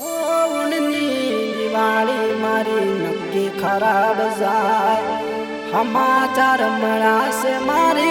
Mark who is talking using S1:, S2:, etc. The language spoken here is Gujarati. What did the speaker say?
S1: સૌની દિવાળી મારી નક્કી ખરાબ જાય. સમાચાર મળાશે મારી